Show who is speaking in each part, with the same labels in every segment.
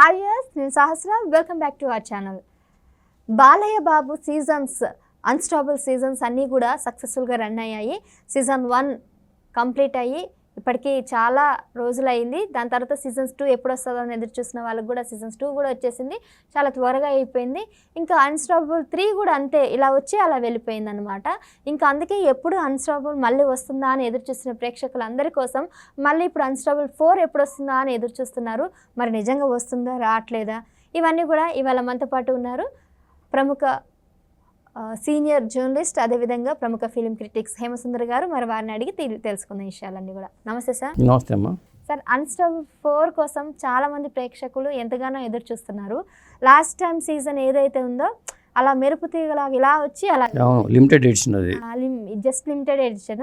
Speaker 1: Hi yes నేను Sahasra. Welcome back to our channel Balayya Babu seasons unstoppable seasons అన్నీ కూడా సక్సెస్ఫుల్గా run అయ్యాయి. సీజన్ వన్ కంప్లీట్ అయ్యి ఇప్పటికీ చాలా రోజులైంది. దాని తర్వాత సీజన్స్ టూ ఎప్పుడు వస్తుందో అని ఎదురు చూసిన వాళ్ళకి కూడా సీజన్స్ టూ కూడా వచ్చేసింది. చాలా త్వరగా అయిపోయింది. ఇంకా అన్స్టాబుల్ త్రీ కూడా అంతే ఇలా వచ్చి అలా వెళ్ళిపోయింది అనమాట ఇంకా అందుకే ఎప్పుడు అన్స్టాబుల్ మళ్ళీ వస్తుందా అని ఎదురు చూసిన ప్రేక్షకులందరి కోసం మళ్ళీ ఇప్పుడు అన్స్టాపబుల్ ఫోర్ ఎప్పుడు వస్తుందా అని ఎదురు చూస్తున్నారు. మరి నిజంగా వస్తుందా రావట్లేదా? ఇవన్నీ కూడా ఇవాళ మనతో పాటు ఉన్నారు. ప్రముఖ సీనియర్ జర్నలిస్ట్ అదేవిధంగా ప్రముఖ ఫిలిం క్రిటిక్స్ హేమసుందర్ గారు మరి వారిని అడిగి తెలి- తెలుసుకుందాం ఈ విషయాలన్నీ కూడా. నమస్తే సార్.
Speaker 2: నమస్తే అమ్మా.
Speaker 1: సార్ అన్స్టాబుల్ ఫోర్ కోసం చాలా మంది ప్రేక్షకులు ఎంతగానో ఎదురు చూస్తున్నారు. లాస్ట్ టైం సీజన్ ఏదైతే ఉందో అలా మెరుపు తీగలాగా ఇలా వచ్చి అలా
Speaker 2: లిమిటెడ్ ఎడిషన్ అది.
Speaker 1: జస్ట్ లిమిటెడ్ ఎడిషన్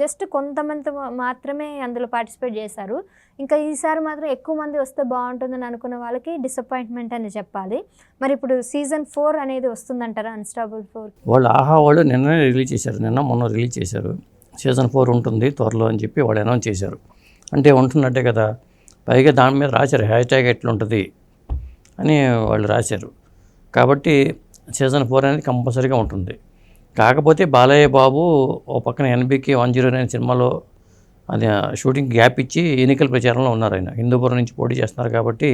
Speaker 1: జస్ట్ కొంతమంది మాత్రమే అందులో పార్టిసిపేట్ చేశారు. ఇంకా ఈసారి మాత్రం ఎక్కువ మంది వస్తే బాగుంటుందని అనుకున్న వాళ్ళకి డిసప్పాయింట్మెంట్ అని చెప్పాలి. మరి ఇప్పుడు సీజన్ ఫోర్ అనేది వస్తుందంటారా అన్స్టాబుల్ ఫోర్
Speaker 2: వాళ్ళు ఆహా వాళ్ళు నిన్ననే రిలీజ్ చేశారు. నిన్న మొన్న రిలీజ్ చేశారు. సీజన్ ఫోర్ ఉంటుంది త్వరలో అని చెప్పి వాళ్ళు అనౌన్స్ చేశారు. అంటే ఉంటున్నట్టే కదా. పైగా దాని మీద రాశారు హ్యాష్ ట్యాగ్ ఎట్లుంటుంది అని వాళ్ళు రాశారు. కాబట్టి సీజన్ ఫోర్ అనేది కంపల్సరీగా ఉంటుంది. కాకపోతే బాలయ్య బాబు ఓ పక్కన ఎన్బికి వన్ జీరో నైన్ సినిమాలో అది షూటింగ్ గ్యాప్ ఇచ్చి ఎన్నికల ప్రచారంలో ఉన్నారు ఆయన. హిందూపురం నుంచి పోటీ చేస్తున్నారు కాబట్టి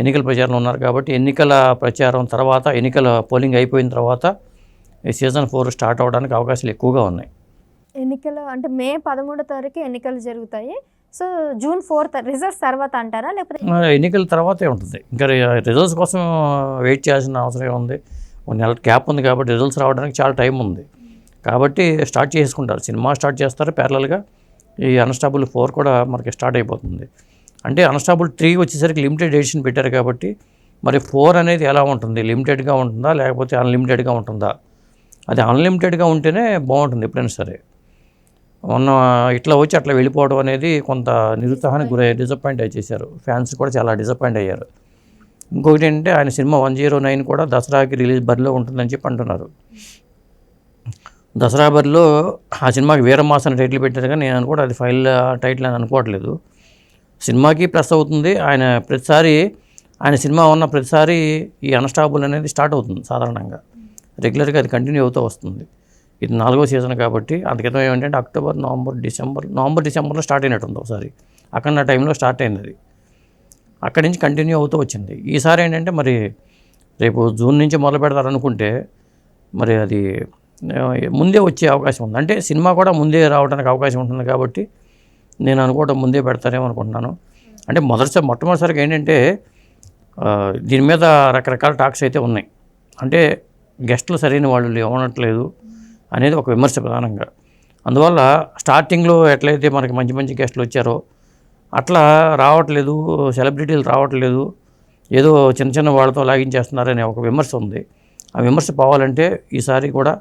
Speaker 2: ఎన్నికల ప్రచారంలో ఉన్నారు కాబట్టి ఎన్నికల ప్రచారం తర్వాత ఎన్నికల పోలింగ్ అయిపోయిన తర్వాత ఈ సీజన్ ఫోర్ స్టార్ట్ అవడానికి అవకాశాలు ఎక్కువగా ఉన్నాయి.
Speaker 1: ఎన్నికలు అంటే మే పదమూడో తారీఖు ఎన్నికలు జరుగుతాయి. సో జూన్ ఫోర్త్ రిజల్ట్స్ తర్వాత అంటారా? లేకపోతే
Speaker 2: ఎన్నికల తర్వాతే ఉంటుంది. ఇంకా రిజల్ట్స్ కోసం వెయిట్ చేయాల్సిన అవసరం ఉంది ఒక నెల గ్యాప్ ఉంది కాబట్టి రిజల్ట్స్ రావడానికి చాలా టైం ఉంది. కాబట్టి స్టార్ట్ చేసుకుంటారు. సినిమా స్టార్ట్ చేస్తారు ప్యారలల్గా. ఈ అన్స్టాబుల్ ఫోర్ కూడా మనకి స్టార్ట్ అయిపోతుంది. అంటే అన్స్టాబుల్ త్రీ వచ్చేసరికి లిమిటెడ్ ఎడిషన్ పెట్టారు కాబట్టి మరి ఫోర్ అనేది ఎలా ఉంటుంది? లిమిటెడ్గా ఉంటుందా? లేకపోతే అన్లిమిటెడ్గా ఉంటుందా? అది అన్లిమిటెడ్గా ఉంటేనే బాగుంటుంది ఎప్పుడైనా సరే. మొన్న ఇట్లా వచ్చి అట్లా వెళ్ళిపోవడం అనేది కొంత నిరుత్సాహానికి గురై డిసప్పాయింట్ చేశారు. ఫ్యాన్స్ కూడా చాలా డిసప్పాయింట్ అయ్యారు. ఇంకొకటి ఏంటంటే ఆయన సినిమా వన్ జీరో నైన్ కూడా దసరాకి రిలీజ్ బరిలో ఉంటుందని చెప్పి అంటున్నారు. దసరా బరిలో ఆ సినిమాకి వీరమాస అని టైటిల్ పెట్టారు కానీ నేను అనుకోవడం అది ఫైల్ టైటిల్ అని అనుకోవట్లేదు. సినిమాకి ప్లస్ అవుతుంది ఆయన ప్రతిసారి ఆయన సినిమా ఉన్న ప్రతిసారి ఈ అన్స్టాబుల్ అనేది స్టార్ట్ అవుతుంది సాధారణంగా. రెగ్యులర్గా అది కంటిన్యూ అవుతూ వస్తుంది. ఇది నాలుగో సీజన్ కాబట్టి అందుకేతం ఏమిటంటే అక్టోబర్ నవంబర్ డిసెంబర్ నవంబర్ డిసెంబర్లో స్టార్ట్ అయినట్టుంది ఒకసారి. అక్కడ నా టైంలో స్టార్ట్ అయింది అది. అక్కడి నుంచి కంటిన్యూ అవుతూ వచ్చింది. ఈసారి ఏంటంటే మరి రేపు జూన్ నుంచి మొదలు పెడతారనుకుంటే మరి అది ముందే వచ్చే అవకాశం ఉంది. అంటే సినిమా కూడా ముందే రావడానికి అవకాశం ఉంటుంది కాబట్టి నేను అనుకోవడం ముందే పెడతారేమో అనుకుంటున్నాను. అంటే మొదటిసారి మొట్టమొదటిసారిగా ఏంటంటే దీని మీద రకరకాల టాక్స్ అయితే ఉన్నాయి. అంటే గెస్ట్లు సరైన వాళ్ళు ఇవ్వనట్లేదు అనేది ఒక విమర్శ ప్రధానంగా. అందువల్ల స్టార్టింగ్లో ఎట్లయితే మనకి మంచి మంచి గెస్ట్లు వచ్చారో అట్లా రావట్లేదు సెలబ్రిటీలు రావట్లేదు. ఏదో చిన్న చిన్న వాళ్ళతో లాగించేస్తున్నారనే ఒక విమర్శ ఉంది. ఆ విమర్శ పోవాలంటే ఈసారి కూడా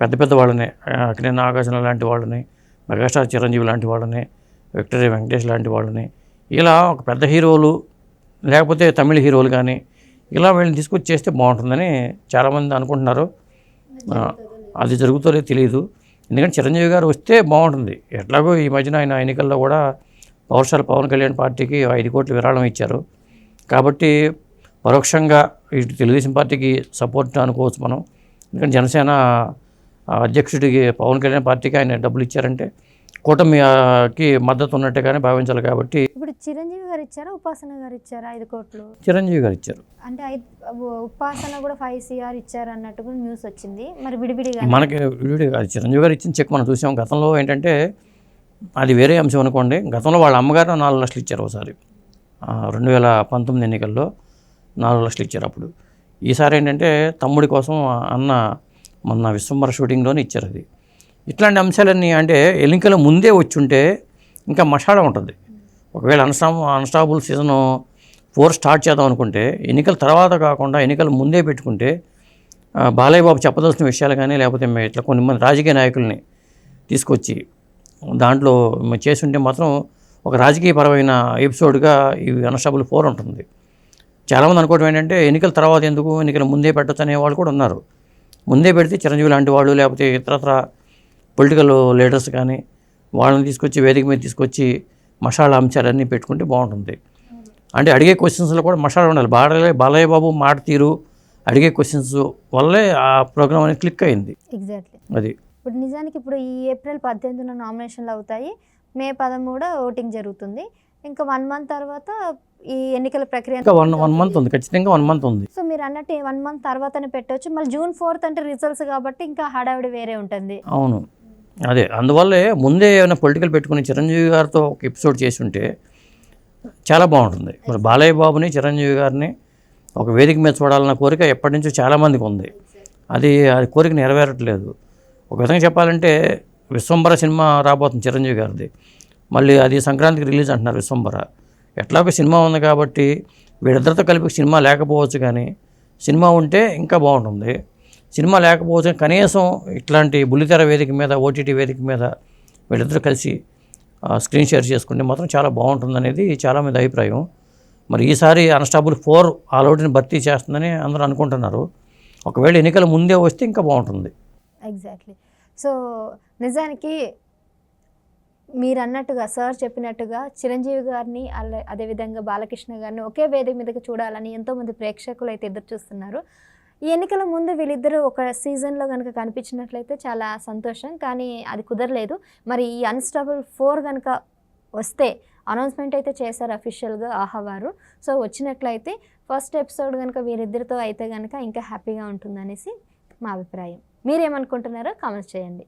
Speaker 2: పెద్ద పెద్ద వాళ్ళని అక్కడే ఆకాశం లాంటి వాళ్ళని మెగాస్టార్ చిరంజీవి లాంటి వాళ్ళని విక్టరీ వెంకటేష్ లాంటి వాళ్ళని ఇలా ఒక పెద్ద హీరోలు లేకపోతే తమిళ హీరోలు కానీ ఇలా వీళ్ళని తీసుకొచ్చి చేస్తే బాగుంటుందని చాలామంది అనుకుంటున్నారు. అది జరుగుతుందో తెలియదు. ఎందుకంటే చిరంజీవి గారు వస్తే బాగుంటుంది. ఎట్లాగో ఈ మధ్యన ఆయన ఎన్నికల్లో కూడా పవర్ స్టార్ పవన్ కళ్యాణ్ పార్టీకి ఐదు కోట్లు విరాళం ఇచ్చారు. కాబట్టి పరోక్షంగా ఇటు తెలుగుదేశం పార్టీకి సపోర్ట్ అనుకోవచ్చు మనం. ఎందుకంటే జనసేన అధ్యక్షుడికి పవన్ కళ్యాణ్ పార్టీకి ఆయన డబ్బులు ఇచ్చారంటే కూటమికి మద్దతు ఉన్నట్టుగానే భావించాలి కాబట్టి.
Speaker 1: ఇప్పుడు చిరంజీవి గారు ఇచ్చారా? ఉపాసన గారు ఇచ్చారా? ఐదు కోట్లు?
Speaker 2: చిరంజీవి గారు ఇచ్చారు.
Speaker 1: అంటే ఉపాసన కూడా ఫైవ్ సిఆర్ ఇచ్చారు అన్నట్టు న్యూస్ వచ్చింది. మరి విడివిడిగా
Speaker 2: మనకి విడివిడి కాదు. చిరంజీవి గారు ఇచ్చిన చెక్ మనం చూసాం. గతంలో ఏంటంటే అది వేరే అంశం అనుకోండి. గతంలో వాళ్ళ అమ్మగారు నాలుగు లక్షలు ఇచ్చారు ఒకసారి. రెండు వేల పంతొమ్మిది ఎన్నికల్లో నాలుగు లక్షలు ఇచ్చారు అప్పుడు. ఈసారి ఏంటంటే తమ్ముడి కోసం అన్న మొన్న విశ్వంబర షూటింగ్లోనే ఇచ్చారు అది. ఇట్లాంటి అంశాలన్నీ అంటే ఎన్నికల ముందే వచ్చి ఉంటే ఇంకా మషాడ ఉంటుంది. ఒకవేళ అన్స్టా అన్స్టాబుల్ సీజన్ ఫోర్ స్టార్ట్ చేద్దాం అనుకుంటే ఎన్నికల తర్వాత కాకుండా ఎన్నికల ముందే పెట్టుకుంటే బాలయ్య బాబు చెప్పదలసిన విషయాలు కానీ లేకపోతే ఇట్లా కొన్ని మంది రాజకీయ నాయకుల్ని తీసుకొచ్చి దాంట్లో చేసుంటే మాత్రం ఒక రాజకీయపరమైన ఎపిసోడ్గా ఈ అన్స్టాబుల్ ఫోర్ ఉంటుంది. చాలామంది అనుకోవడం ఏంటంటే ఎన్నికల తర్వాత ఎందుకు ఎన్నికల ముందే పెట్టచ్చు అనే వాళ్ళు కూడా ఉన్నారు. ముందే పెడితే చిరంజీవి లాంటి వాళ్ళు లేకపోతే ఇతరత్ర పొలిటికల్ లీడర్స్ కానీ వాళ్ళని తీసుకొచ్చి వేదిక మీద తీసుకొచ్చి మసాలా అంశాలన్నీ పెట్టుకుంటే బాగుంటుంది. అంటే అడిగే క్వశ్చన్స్లో కూడా మసాలా ఉండాలి. బాలయ్య బాలయ్య బాబు మాట తీరు అడిగే క్వశ్చన్స్ వల్లే ఆ ప్రోగ్రామ్ అనేది క్లిక్ అయింది.
Speaker 1: ఎగ్జాక్ట్లీ
Speaker 2: అది.
Speaker 1: ఇప్పుడు నిజానికి ఇప్పుడు ఈ ఏప్రిల్ పద్దెనిమిదిన నామినేషన్లు అవుతాయి. మే పదమూడు ఓటింగ్ జరుగుతుంది. ఇంకా వన్ మంత్ తర్వాత ఈ ఎన్నికల ప్రక్రియ
Speaker 2: ఇంకా వన్ వన్ మంత్ ఉంది. ఖచ్చితంగా వన్ మంత్ ఉంది.
Speaker 1: సో మీరు అన్నట్టు వన్ మంత్ తర్వాతనే పెట్టవచ్చు మళ్ళీ జూన్ ఫోర్త్ అంటే రిజల్ట్స్ కాబట్టి ఇంకా హడావిడి వేరే ఉంటుంది.
Speaker 2: అవును. అదే అందువల్లే ముందే ఏమైనా పొలిటికల్ పెట్టుకుని చిరంజీవి గారితో ఒక ఎపిసోడ్ చేసి ఉంటే చాలా బాగుంటుంది. మరి బాలయ్య బాబుని చిరంజీవి గారిని ఒక వేదిక మీద చూడాలన్న కోరిక ఎప్పటి నుంచో చాలామందికి ఉంది. అది అది కోరిక నెరవేరట్లేదు. ఒక విధంగా చెప్పాలంటే విశ్వంబర సినిమా రాబోతుంది చిరంజీవి గారిది. మళ్ళీ అది సంక్రాంతికి రిలీజ్ అంటున్నారు విశ్వంబర. ఎట్లాగో సినిమా ఉంది కాబట్టి వీళ్ళిద్దరితో కలిపి సినిమా లేకపోవచ్చు కానీ సినిమా ఉంటే ఇంకా బాగుంటుంది. సినిమా లేకపోవచ్చు కనీసం ఇట్లాంటి బుల్లితెర వేదిక మీద ఓటీటీ వేదిక మీద వీళ్ళిద్దరూ కలిసి స్క్రీన్ షేర్ చేసుకుంటే మాత్రం చాలా బాగుంటుంది అనేది చాలామంది అభిప్రాయం. మరి ఈసారి అన్స్టాబుల్ ఫోర్ ఆల్అౌట్ని భర్తీ చేస్తుందని అందరూ అనుకుంటున్నారు. ఒకవేళ ఎన్నికల ముందే వస్తే ఇంకా బాగుంటుంది.
Speaker 1: ఎగ్జాక్ట్లీ సో నిజానికి మీరు అన్నట్టుగా సార్ చెప్పినట్టుగా చిరంజీవి గారిని అలా అదేవిధంగా బాలకృష్ణ గారిని ఒకే వేదిక మీదకి చూడాలని ఎంతోమంది ప్రేక్షకులు అయితే ఎదురు చూస్తున్నారు. ఈ ఎన్నికల ముందు వీళ్ళిద్దరూ ఒక సీజన్లో కనుక కనిపించినట్లయితే చాలా సంతోషం. కానీ అది కుదరలేదు. మరి ఈ అన్స్టాబుల్ ఫోర్ కనుక వస్తే అనౌన్స్మెంట్ అయితే చేశారు అఫీషియల్గా ఆహా వారు. సో వచ్చినట్లయితే ఫస్ట్ ఎపిసోడ్ కనుక వీరిద్దరితో అయితే కనుక ఇంకా హ్యాపీగా ఉంటుందనేసి మా అభిప్రాయం. మీరేమనుకుంటున్నారో కామెంట్స్ చేయండి.